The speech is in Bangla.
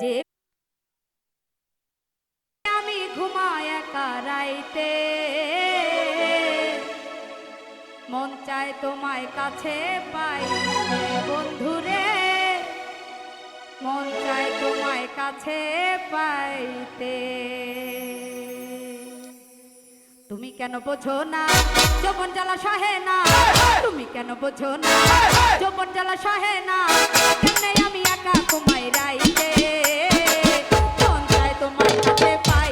যে আমি ঘুমায় একা রাইতে, মন চায় তোমায় কাছে পাই বন্ধুরে, মন চায় তোমায় কাছে পাইতে। তুমি কেন বোঝো না? যোপন জ্বালা সহে না। তুমি কেন বোঝো না? যোপন জ্বালা সহে না। আমি একা তোমায় রাইতে। তোমায় তোমার পাই